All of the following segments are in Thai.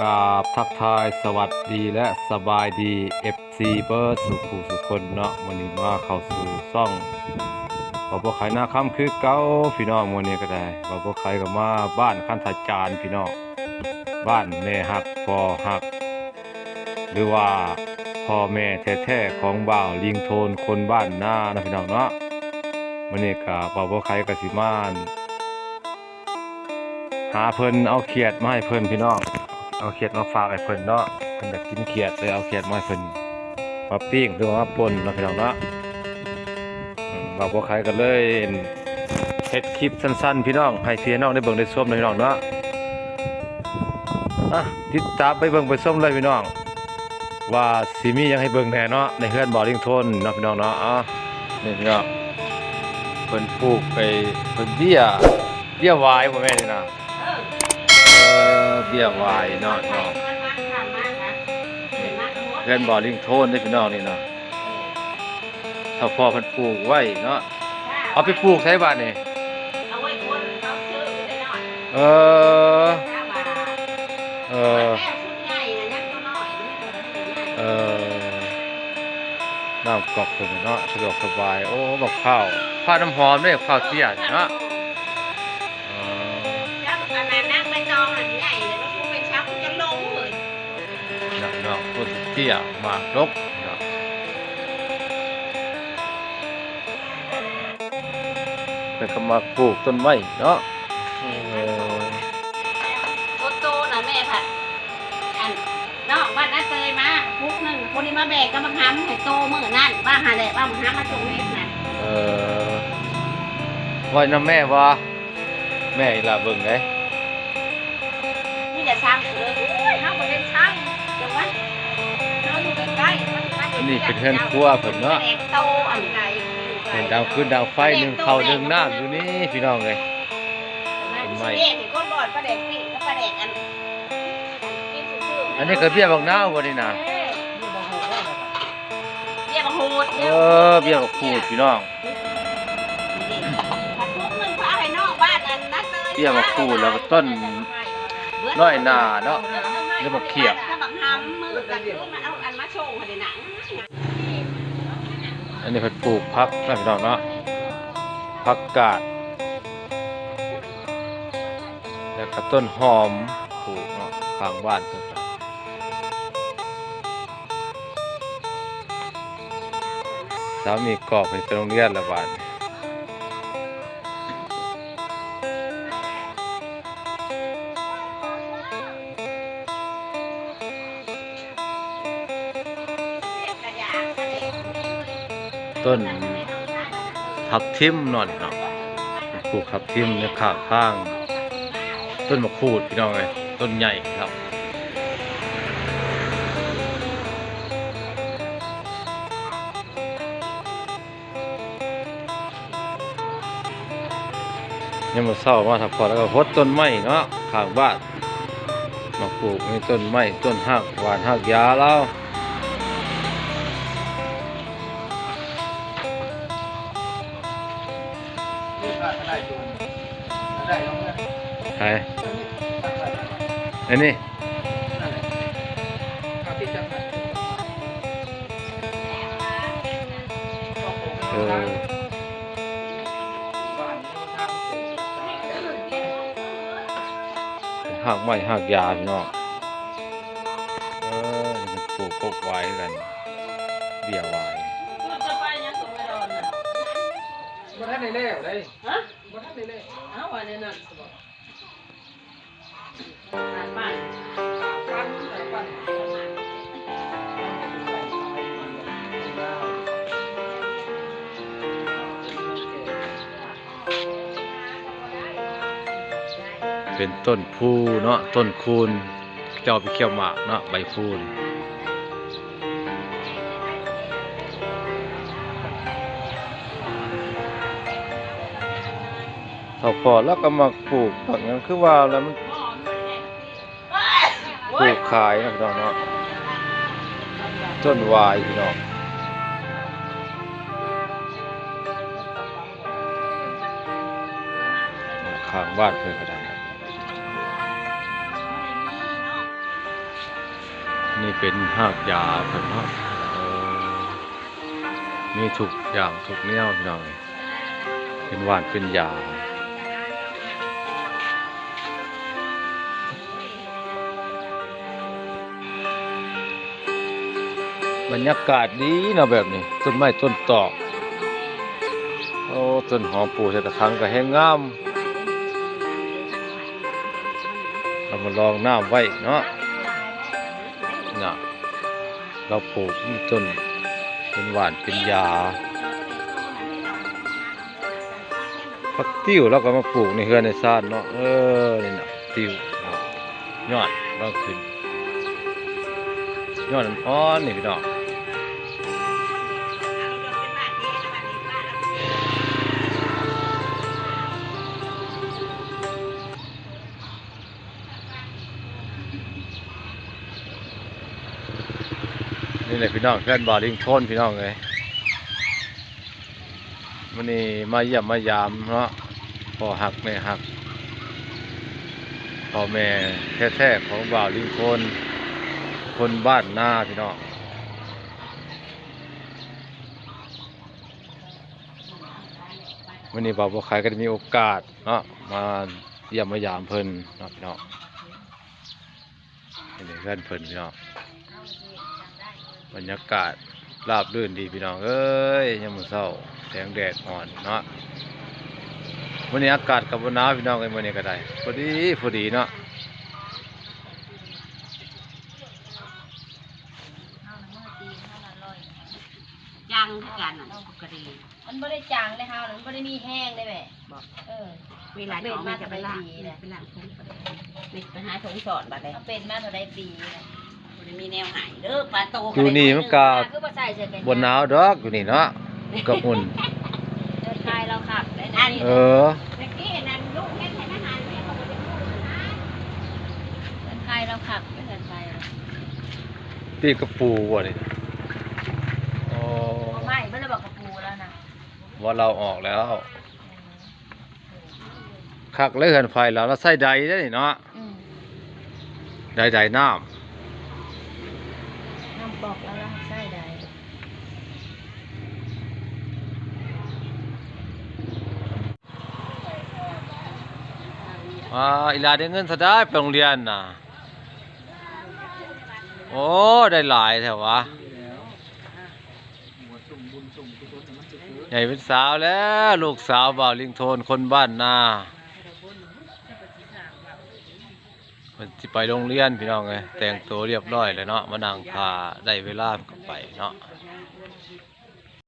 กราบทักทายสวัสดีและสบายดี FC เบิร์ดสุขุสุคนเนาะวันนี้มาเข้าสู่ซ่องบอบ่ขายหน้าค่ำคือเก่าพี่น้องวันนี้ก็ได้บอบ่ขายก็มาบ้านคันทาจารย์พี่น้องบ้านแม่ฮักพอฮัก หรือว่าพ่อแม่แท้ๆของบ่าวลิงโทนคนบ้านหน้านะพี่น้องเนาะวันนี้ก็บอบ่ขายกสิมานหาเพิ่นเอาเขียดมาให้เพิ่นพี่น้อง เอาเขียดมาฝากให้เพิ่นเนาะเพิ่นอยากกินเขียดเลยเอาเขียดมาให้เพิ่นมาปิ้งหรือว่ามาป่นเนาะพี่น้องเนาะอืมบอกว่าใครกันเลยเฮ็ดคลิปสั้นๆ พี่น้องให้พี่น้องได้เบิ่งได้ชมเนะพี่น้องเนาะอะติดตามไปเบิ่งไปชมเลยพี่น้อง ว่าสิมียังให้เบิ่งแหน่เนาะในเฮือนบ่อลิงทนเนาะพี่น้องเนาะอะนี่พี่น้องเพิ่นปลูกไปเพิ่นเบี้ยเบี้ยวายบ่แม่นนี่นะ อเบี้ยวายเนาะเนาะเพื่อนบ่อลิงโทนได้พี่น้องนี่เนาะถ้าพ่อเพิ่นปลูกไว้เนาะเอาไปปลูกใช้บ้านนี่เออเออเออน้ำกอกเพิ่นเนาะสะดวกสบาย โอ้บักข้าวผ้าน้ำหอมเด้ข้าวเตี้ยเนาะ ยหมากรกเนาะเพิ่นก็มาปลูกต้นไม้เนาะเออโตโตนะแม่ผัดอันนอกบ้านน้าเตยมาพุกหนึ่งคนนี้มาแบกก็มาทำให้โตมือนั่นบ้าหาแดดบ้ามาหามาตรงนี้นะเออไว้น้ำแม่บ่แม่อีหล่ะเบิ่งได้นี่จะช่างเลย อันนี้เป็นเฮือนครัวเพิ่นเนาะแดกโตอันดเห็นดาวขึ้นดาวไฟหนึ่งเข้าหนึ่งน้ำอยู่นี่พี่น้องเอ้ยเรียกให้คนบอดปลาแดกปิ้งกับปลาแดกอันนี้ก็เบี้ยบักนาวบ่นี่นะเบี้ยบักหูดเออเบี้ยบักพูดพี่น้องผักพุกหนึ่งเขาเอาให้นอกบ้านกันนะเบี้ยบักพูดแล้วก็ต้นน้อยหนาเนาะหรือบักเขียบ ถ้าบักหำมือกันคือมาเอาอันมาโชว์ให้ได้หนัง อันนี้เพิ่นปลูกพักนะพี่น้องเนาะผักกาด แล้วก็ต้นหอมปลูกเนาะข้างบ้านเพิ่นสามีกรอบไปโรงเรียนและบาด ต้นทับทิมนอนเนาะปลูกทับทิมในข้างข้าง ต้นมะขูดพี่น้องเลยต้นใหญ่ครับยังมาเศร้ามาทับพอแล้วก็พดต้นไม้เนาะข้างบ้านมาปลูกนี่ต้นไม้ต้นหักหวานหักยาแล้ว ใครอันนี้เออหักไม้หักยาพี่น้องเออนี่มันปลูกกกไว้กันเบี้ยไว้จะไปยังสมัยร้อนน่ะบ่ทันได้แล้วเลยฮะบ่ทันได้แล้วเอาไว้ในนั้น เป็นต้นพูเนาะต้นคูณเจ้าไปเขี่ยวหมากเนาะใบพูนี่เท่าพอแล้วก็มาปลูกผักนั้นคือว่าแล้วมันปลูกขายนะพี่น้องเนาะต้นวายพี่น้องขางบ้านเพื่อนก็ได้ นี่เป็นหากยาเพิ่นเนาะมีทุกอย่างทุกแนวพี่น้องเป็นหวานเป็นยาบรรยากาศดีนะแบบนี้ ต้นไม้ต้นตอกโอ้ต้นหอมปลูกใส่ตะครังก็แห้งงามเรามาลองน้ำไว้เนาะ น่ะเราปลูกมีต้นเป็นหวานเป็นยาพักติ้วเราก็มาปลูกในเฮือนในซ่านเนาะเออนี่น่ะติ้วยอดเราขึ้นยอดอ่อนนี่พี่น้อง นี่แหละพี่น้องเพื่อนบอลิงโทนพี่น้องเลยมันนี่มาเยี่ยมมายามเนาะพอหักในหักพ่อแม่แท้ๆของบ่าวลิงโคนคนบ้านหน้าพี่น้องวันนี้บ่าวบัวขายก็ได้มีโอกาสเนาะมาเยี่ยมมายามเพิ่นเนาะพี่น้องนี่เพื่อนเพิ่นพี่น้อง บรรยากาศราบรื่นดีพี่น้องเอ้ยยามมื้อเช้าแสงแดดอ่อนเนาะวันนี้อากาศกับวันหนาวพี่น้องกันวันนี้ก็ได้พอดีพอดีเนาะยังคือกันน่ะกระดีมันไม่ได้จางเลยค่ะมันไม่ได้มีแห้งได้แม่บอกเออเวลาของมันจะไปล้างไปล้างถุงนี่ไปหาถุงสอนบัดเลยเอาเป็นมาตัวใดปีนะบ่ ได้มีแนวหายเด้อปลาโตอยู่นี่มันก็ คือบ่ใส่เสื้อกันบนหนาวดอกอยู่นี่เนาะกับอุ่น เดินทายเราขับได้อันะนนี้เออ เมื่อกี้นั่นลูกแม่ใช้อาหารแม่ก็บ่ได้พูดนะเดินทายเราขับไม่เดินทายเราปีกระปูว่ะนี่โอ้ไม่ไม่ได้บอกกระปูแล้วนะว่าเราออกแล้ว คักเลยเหินไฟแล้วเราใส่ใดได้นี่เนาะอืม ใดใดน้น้ำบอกแล้วเราใส่ได้ำ อ่าอีหลาได้เงินซะได้ไปโรงเรียนน่ะโอ้ได้หลายแถววะใหญ่เป็นสาวแล้วลูกสาวบ่าวลิงโทนคนบ้านนามันสิไปโรงเรียนพี่น้องเลยแต่งตัวเรียบร้อยเลยเนาะมานั่งพาได้เวลามันก็ไปเนาะ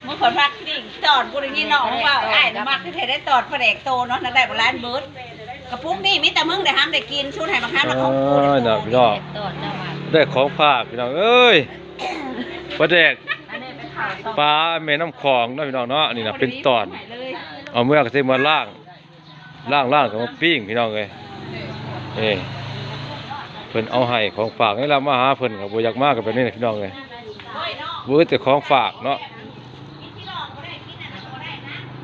เมื่อคนพักนี่ตอดกูได้ยินน้องว่าไอ้มักที่เธอได้ตอดพระเอกโตเนาะนั่นได้บ่ล้านเบิด กระปุกนี่มีแต่มึงได้ห้ามได้กินชุดให้บักห้ามเอแล้วของกูอได้น่ะโตพี่น้องตอดจังหวัดได้ของฝากพี่น้องเอ้ยปลาแดกอันนี้เป็นข่าวตอปลาแม่น้ำของเนาะพี่น้องเนาะนี่นะเป็นตอน เอาเมื่อก็สิมาล่างล่างล่างก็มาปิ้งพี่น้องเลยเอ้เพิ่นเอาให้ของฝากนี่เรามาหาเพิ่นก็บ่อยากมาก็แบบนี้นะพี่น้องเลยบ่แต่ของฝากเนาะ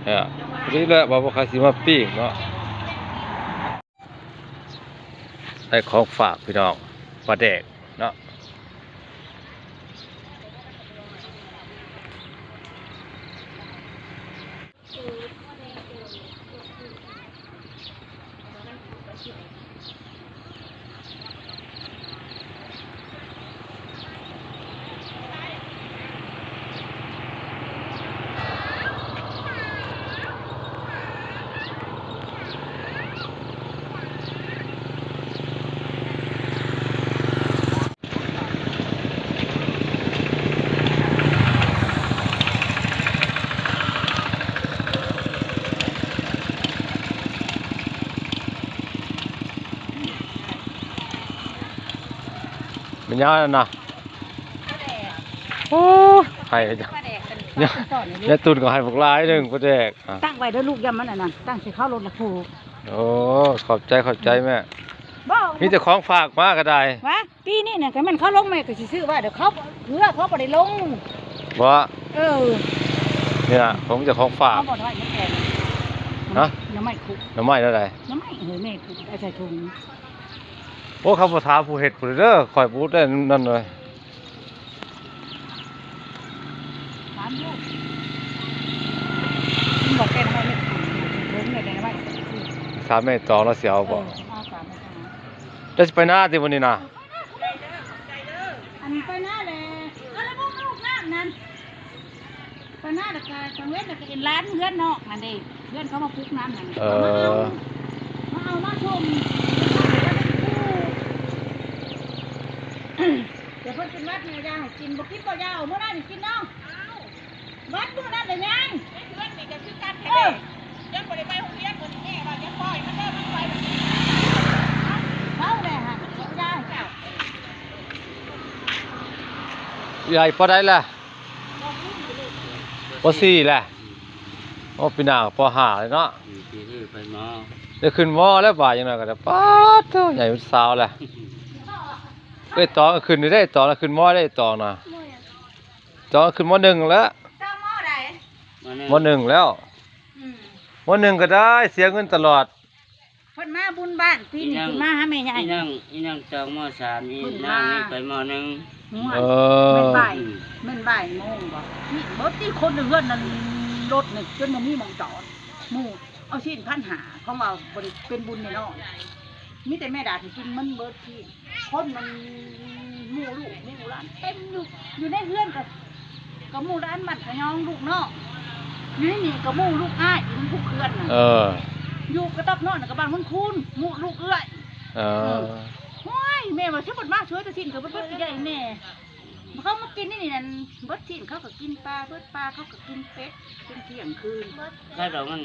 เออนี่แหละบ่บ่ใครสิมาปิ้งเนาะได้ ของฝากพี่น้องปลาแดกเนาะ ยาวนั่นนะโอ้ให้จ้ะปลาแดกเป็นเนี่ยเนี่ยตุนก็ให้พวกลายหนึ่งพวกแดกอะตั้งไว้เด้อลูกยำมันน่ะนะตั้งสิเข้ารถละครูโอ้ขอบใจขอบใจแม่บ่มีแต่ของฝากมาก็ได้วะปีนี้เนี่ยก็มันเขาลงแม่ก็สิซื้อว่าเดี๋ยวเขาเพื่อเขาบ่ได้ลงเพราะว่าเออเนี่ยผมจะของฝากเขาบ่ได้ไม่แพงฮะน้ำไม่คุกน้ำไม้เท่าไหร่น้ำไม่เฮ้ยแม่คุกเอาใส่ถุง โอ้เขาภาษาผู้เห็ดผู้เด้อข่อยพูดได้นั่นเลยสามลูกมึบอกแกทำไมไม่ถึงเดินเลยได้ไหมสามแม่ตองแล้วเสียวบอกได้จะไปหน้าที่วันนี้นะอันไปหน้าเลยเอาแล้วพวกลูกน้ำนั้นไปหน้าแต่กายสังเวทแต่กานร้านเพื่อนนอกนั่นเองเพื่อนเขามาปลุกน้ำนั่นเออมาเอามาเอามาชม เพิ่นกินวัดเนี่ยยาให้กินบ่กินบ่ยาเอาเมื่อนั้นกินน้องวัดเมื่อนั้นเลยยังเพื่อนนี่ก็คือกันแท้ยังบ่ได้ไปโรงเรียนบ่ได้แม่ว่าจะปล่อยมันเด้อมันปล่อยมันเขาแหละฮะเขายาให้เจ้าใหญ่พอได้แหละพอสี่แหละโอ้ปีหน้าก็พอห้าเลยเนาะปีนี้ไปมา ได้ขึ้นมอแล้วบ่ายยังไงก็ได้ป๊าดเท่าใหญ่เป็นสาวแหละ เอ้ยตองก็ขึ้นได้ตองแล้วขึ้นมอได้ตองนะตองก็ขึ้นมหนึ่งแล้วเจ้าหม้อใดมาเนี่ยมหนึ่งแล้วอืมมหนึ่งก็ได้เสียเงินตลอดเพิ่นมาบุญบ้านปีนี้เพิ่นมาหาแม่ใหญ่ อีนั่งอีนั่งจองมอสามอีขึ้นนั่งมานี่ไปมอหนึ่งหัวเอแม่นอบ่ายแม่นบ่ายโมงบ่นี่รถที่คนเฮือนนั่นรถนี่จนบ่มีหมองจอดหมู่เอาชิ้นพันหาของเราบ่ได้เป็นบุญแน่นอน มีแต่แม่ดาที่กินมันเบิดที่คนมันหมู่ลูกหมู่หลานเต็มอยู่อยู่ในเฮือนก็ก็หมู่ร้านมันก็ยองลูกเนาะอยู่ในนี่ก็หมู่ลูกอ้ายอยู่มันผู้เคือนน่ะเออ อยู่กระต๊อบนอนน่ะก็บ้านมันคูนหมู่ลูกเอื้อยเออว้ายแม่ว่าฉันบดมาช่วยแตะทิ้นกับเบิดไปใหญ่แม่เขามากินนี่นี่นั่นเบิดทิ้นเขาก็กินปลาเบิดปลาเขาก็กินเป็ดเป็นเที่ยงคืนถ้าเรามัน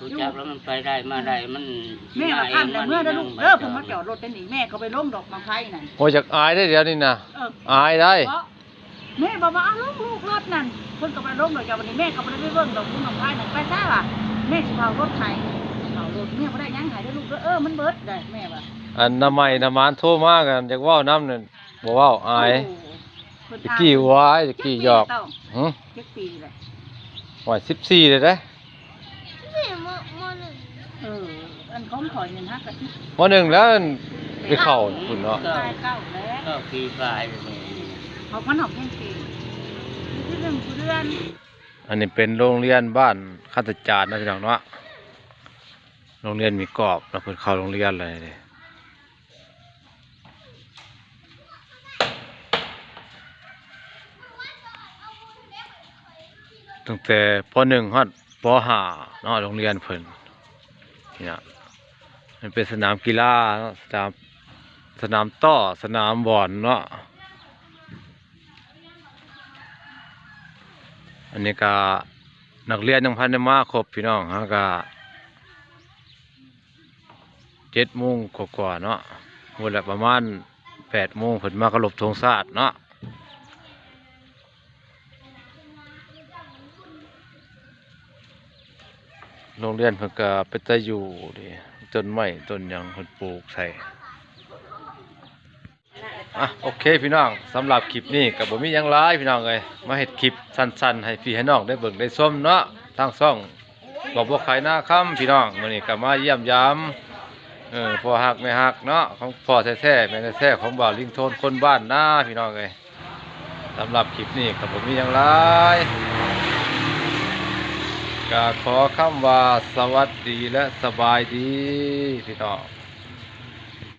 รู้จักแล้วมันไปได้มาได้มันแม่มาข้ามแต่เมื่อได้ลูกเด้อผมมาจอดรถได้หนิแม่เขาไปล้มดอกมะไฟนั่นโอ้ยจากอายได้เดี๋ยวนี้นะเอออายได้เพราะแม่บอกว่าเอาลูกลูกรถนั่นเพิ่นก็ไปล้มดอกจากวันนี้แม่ก็บ่ได้ไปเบิ่งดอกคุณมะไฟนั่นไปซ่าล่ะแม่สิเผารถไถเผารถแม่บ่ได้หยังไถได้อลูกเด้อเออมันเบิดได้แม่ว่าอันน้ำใหม่น้ำมันโทรมากันอยากเว่าน้ำนั่นบอกว่าอายโเพิ่นตะกี้วายตะกี้หยอกเจ็ดปีแล้วหึเจ็ดปีเลยว่าสิบสี่เลยเด้ เออ อันของข่อยเงินฮักกะทิมหนึ่งแล้วไปเข่าคุณเนาะก็ตายเก้าแล้วก็ปีปลายเลยเขามันหอกเงินปีที่หนึ่งคือเดือนอันนี้เป็นโรงเรียนบ้านข้าตจารย์นะพี่น้องเนาะโรงเรียนมีกรอบแล้วเพิ่นเข้าโรงเรียนเลยนี่ตั้งแต่ปหนึ่งฮอดปห้าเนาะโรงเรียนเพิ่น นี่นะมันเป็นสนามกีฬาสนามสนามต่อสนามบอลเนาะ อันนี้ก็นักเรียนยังพันได้มาครบพี่น้องฮะก็เจ็ดโมงกว่าๆเนาะหมดละประมาณแปดโมงเพิ่นมากระลบธงศาสตร์เนาะ โรงเรียนเพิ่นก็เป็นตะอยู่ดิต้นไม้ต้นหยังเพิ่นปลูกใส่อะโอเคพี่น้องสำหรับคลิปนี้ก็บ่มีหยังหลายพี่น้องเอ้ยมาเฮ็ดคลิปสั้นๆ ให้พี่ให้น้องได้เบิ่งได้ชมเนาะทางช่องบอกบ่ขายหน้าค่ำพี่น้องมื้อนี้ก็มาเยี่ยมยามเออพ่อฮักแม่ฮักเนาะของพ่อแท้ๆแม่แท้ๆของบ่าวลิงโทนคนบ้านหน้าพี่น้องเอ้ยสำหรับคลิปนี้ก็บ่มีหยังหลาย ก็ขอคำว่าสวัสดีและสบายดีพี่น้อง